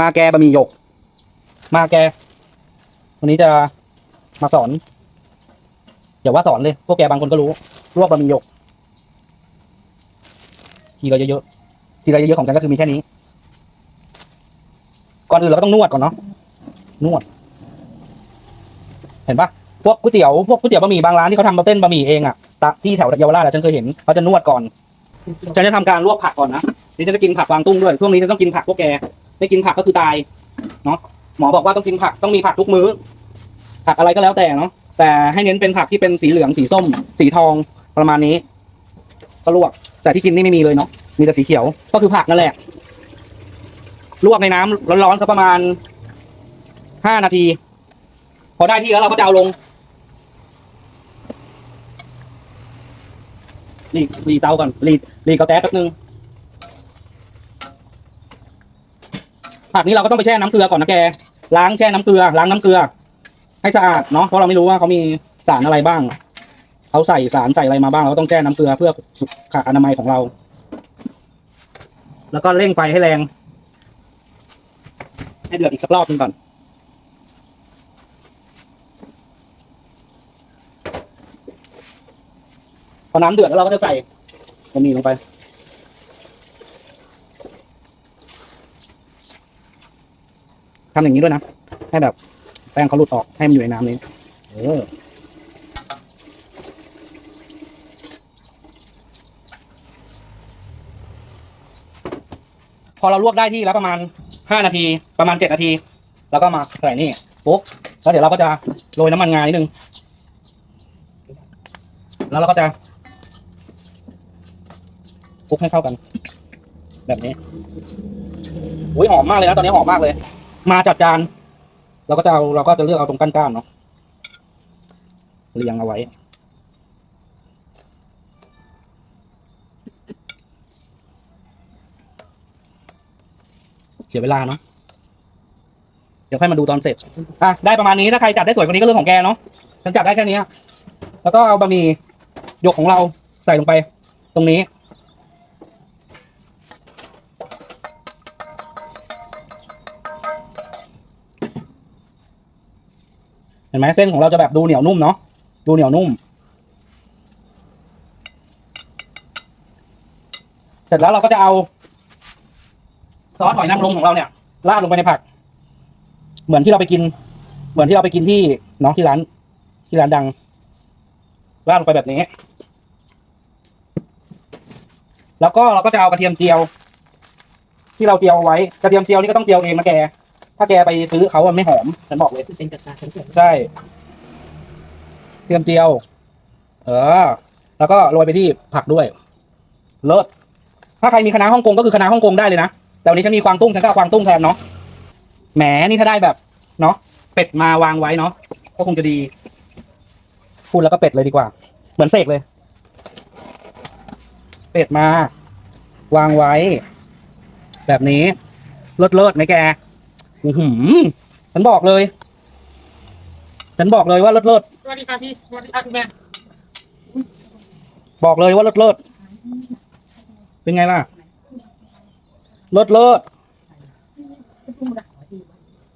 มาแกบะหมี่หยก มาแก วันนี้จะมาสอน อย่าว่าสอนเลย พวกแกบางคนก็รู้ลวกบะหมี่หยก ทีละเยอะๆ ทีละเยอะๆของฉันก็คือมีแค่นี้ ก่อนอื่นเราก็ต้องนวดก่อนเนาะ นวด เห็นปะพวกก๋วยเตี๋ยว พวกก๋วยเตี๋ยวบะหมี่บางร้านที่เขาทำมาเต้นบะหมี่เองอะตะที่แถวเยาวราชอะฉันเคยเห็น เขาจะนวดก่อน ฉันจะทำการลวกผักก่อนนะ นี่ฉันจะกินผักวางตุ้งด้วย ช่วงนี้ฉันต้องกินผักพวกแก ไม่กินผักก็คือตายเนาะหมอบอกว่าต้องกินผักต้องมีผักทุกมื้อ ผักอะไรก็แล้วแต่เนาะแต่ให้เน้นเป็นผักที่เป็นสีเหลืองสีส้ม สีทองประมาณนี้ก็ลวก แต่ที่กินนี่ไม่มีเลยเนาะมีแต่สีเขียวก็คือผักนั่นแหละ ลวกในน้ำร้อนๆสักประมาณห้านาที พอได้ที่แล้วเราก็จะเอาลงรีดรีดเตาก่อนรีดรีดกระแตะแป๊บนึง ผักนี้เราก็ต้องไปแช่น้ำเกลือก่อนนะแก ล้างแช่น้ำเกลือ ล้างน้ำเกลือ ให้สะอาดเนาะ เพราะเราไม่รู้ว่าเขามีสารอะไรบ้าง เขาใส่สารใส่อะไรมาบ้าง เราก็ต้องแช่น้ำเกลือเพื่อสุขอนามัยของเรา แล้วก็เร่งไฟให้แรง ให้เดือดอีกสักรอบหนึงก่อน พอน้ำเดือดแล้วเราก็จะใส่บะหมี่ลงไป ทำอย่างนี้ด้วยนะ ให้แบบแป้งเขาหลุดออกให้มันอยู่ในน้ำนี้ เออพอเราลวกได้ที่แล้วประมาณห้านาทีประมาณเจ็ดนาที แล้วก็มาใส่นี่ปุ๊บแล้วเดี๋ยวเราก็จะโรยน้ำมันงานิดนึง แล้วเราก็จะคลุกให้เข้ากัน แบบนี้อุ้ยหอมมากเลยนะ ตอนนี้หอมมากเลย มาจัดจานเราก็จะเอาเราก็จะเลือกเอาตรงก้านๆเนาะเรียงเอาไว้ เสียเวลาเนาะเดี๋ยวค่อยมาดูตอนเสร็จอะได้ประมาณนี้ถ้าใครจัดได้สวยกว่านี้ก็เรื่องของแกเนาะฉันจัดได้แค่นี้แล้วก็เอาบะหมี่หยกของเราใส่ลงไป ตรงนี้ ห็นไหมเส้นของเราจะแบบดูเหนียวนุ่มเนาะดูเหนียวนุ่ม เสร็จแล้วเราก็จะเอาซอสหอยนางรมของเราเนี่ยราดลงไปในผัก เหมือนที่เราไปกิน เหมือนที่เราไปกินที่เนาะที่ร้าน ที่ร้านดังราดลงไปแบบนี้ แล้วก็เราก็จะเอากระเทียมเจียว ที่เราเจียวเอาไว้กระเทียมเจียวนี่ก็ต้องเจียวเองนะแก ถ้าแกไปซื้อเขาอะไม่หอมฉันบอกเลยเป็นกระตาฉันเกิดใช่เทียมเจียว เออ แล้วก็โรยไปที่ผักด้วยเลิศถ้าใครมีคณะน้าฮ่องกงก็คือคณะน้าฮ่องกงได้เลยนะแต่วันนี้ฉันมีกวางตุ้งฉันก็เอากวางตุ้งแทนเนาะแหมนี่ถ้าได้แบบ เนาะเป็ดมาวางไว้เนาะก็คงจะดี พูดแล้วก็เป็ดเลยดีกว่า เหมือนเสกเลย เป็ดมา วางไว้ แบบนี้เลิศเลิศไหมแก อือหือฉันบอกเลย ฉันบอกเลยว่าเลิศเลิศสวัสดีค่ะพี่สวัสดีค่ะคุณแม่บอกเลยว่าเลิศเลิศเป็นไงล่ะเลิศเลิศ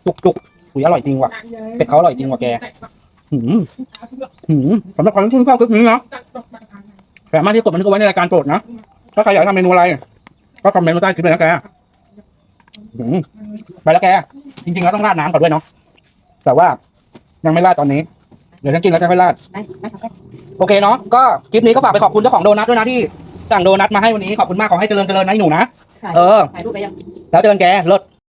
จุกจุกอุ้ยอร่อยจริงว่ะเป็ดเขาอร่อยจริงว่ะแกหืมหืมสำหรับคนที่ชอบคลิปนี้นะสามารถที่กดบันทึกเอาไว้ในรายการโปรดนะถ้าใครอยากให้ทำเมนูอะไร ก็คอมเมนต์มาใต้คลิปเลยนะแก หืมไปแล้วแก จริงๆแล้วต้องราดน้ำก่อนด้วยเนาะแต่ว่ายังไม่ราดตอนนี้ เดี๋ยวฉันกินแล้วจะค่อยราด ได้ได้ครับโอเคเนาะก็คลิปนี้ก็ฝากไปขอบคุณเจ้าของโดนัทด้วยนะที่สั่งโดนัทมาให้วันนี้ขอบคุณมากขอให้เจริญเจริญนะไอ้หนูนะ ถ่ายเออ ถ่ายรูปไปยัง แล้วเจอกันแกเลิศ